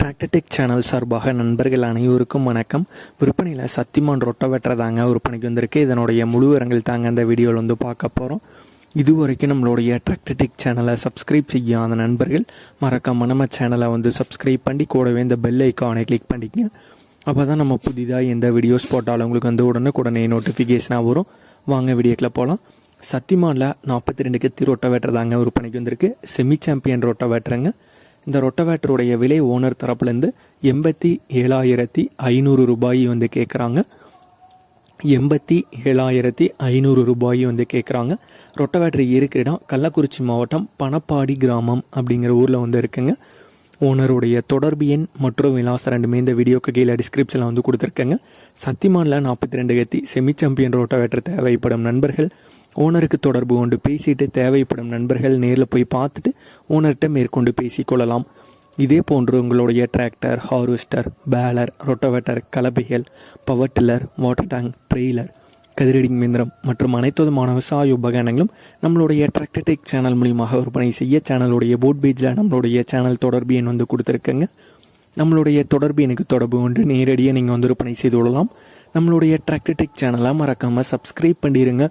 Tractor Tech channel சார்பாக நண்பர்கள் அனைவருக்கும் வணக்கம். விற்பனையில் சத்திமான் ரொட்ட தாங்க விற்பனைக்கு வந்திருக்கு. இதனுடைய முழு விவரங்கள் தாங்க அந்த வீடியோவில் வந்து பார்க்க போகிறோம் இது வரைக்கும் நம்மளுடைய டிராக்டர்டெக் சேனலை சப்ஸ்கிரைப் செய்யாத நண்பர்கள் மறக்காம நம்ம சேனலை வந்து சப்ஸ்கிரைப் பண்ணி கூடவே இந்த பெல் ஐக்கானை கிளிக் பண்ணிக்கங்க. அப்போ தான் நம்ம புதிதாக எந்த வீடியோஸ் போட்டாலும் உங்களுக்கு வந்து உடனுக்குடனே நோட்டிஃபிகேஷனாக வரும். வாங்க வீடியோக்கில் போகலாம் சத்திமானில் நாற்பத்தி ரெண்டு கத்தி ரொட்ட தாங்க விற்பனைக்கு வந்திருக்கு. செமி சாம்பியன் ரொட்டவேட்டருங்க இந்த ரொட்டவேட்டருடைய விலை ஓனர் தரப்புலேருந்து எண்பத்தி ஏழாயிரத்தி ஐநூறு ரூபாய் வந்து கேட்குறாங்க. எண்பத்தி ஏழாயிரத்தி ஐநூறு ரூபாய் வந்து கேட்குறாங்க. ரொட்டவேட்டர் இருக்கிற இடம் கள்ளக்குறிச்சி மாவட்டம் பணப்பாடி கிராமம் அப்படிங்கிற ஊரில் வந்து இருக்குங்க. ஓனருடைய தொடர்பு எண் மற்றும் விலாசம் ரெண்டுமே இந்த வீடியோக்கு கீழே டிஸ்கிரிப்ஷனில் வந்து கொடுத்துருக்கேங்க. சத்திமானில் நாற்பத்தி ரெண்டு கத்தி செமி சாம்பியன் தேவைப்படும் நண்பர்கள் ஓனருக்கு தொடர்பு கொண்டு பேசிட்டு தேவைப்படும் நண்பர்கள் நேரில் போய் பார்த்துட்டு ஓனர்கிட்ட மேற்கொண்டு பேசிக்கொள்ளலாம். இதே போன்று உங்களுடைய tractor harvester baler rotavator கலப்பைகள் power tiller water tank trailer கதிரடிங் மிந்திரம் மற்றும் அனைத்து விதமான விவசாய உபகரணங்களும் நம்மளுடைய டிராக்டர்டெக் சேனல் மூலியமாக விற்பனை செய்ய சேனலுடைய போட் பேஜில் நம்மளுடைய சேனல் தொடர்பு எண் வந்து கொடுத்துருக்கங்க. நம்மளுடைய தொடர்பு எனக்கு தொடர்பு கொண்டு நேரடியாக நீங்கள் வந்து விற்பனை செய்து கொள்ளலாம். நம்மளுடைய டிராக்டர்டெக் சேனலை மறக்காமல் சப்ஸ்கிரைப் பண்ணிடுங்க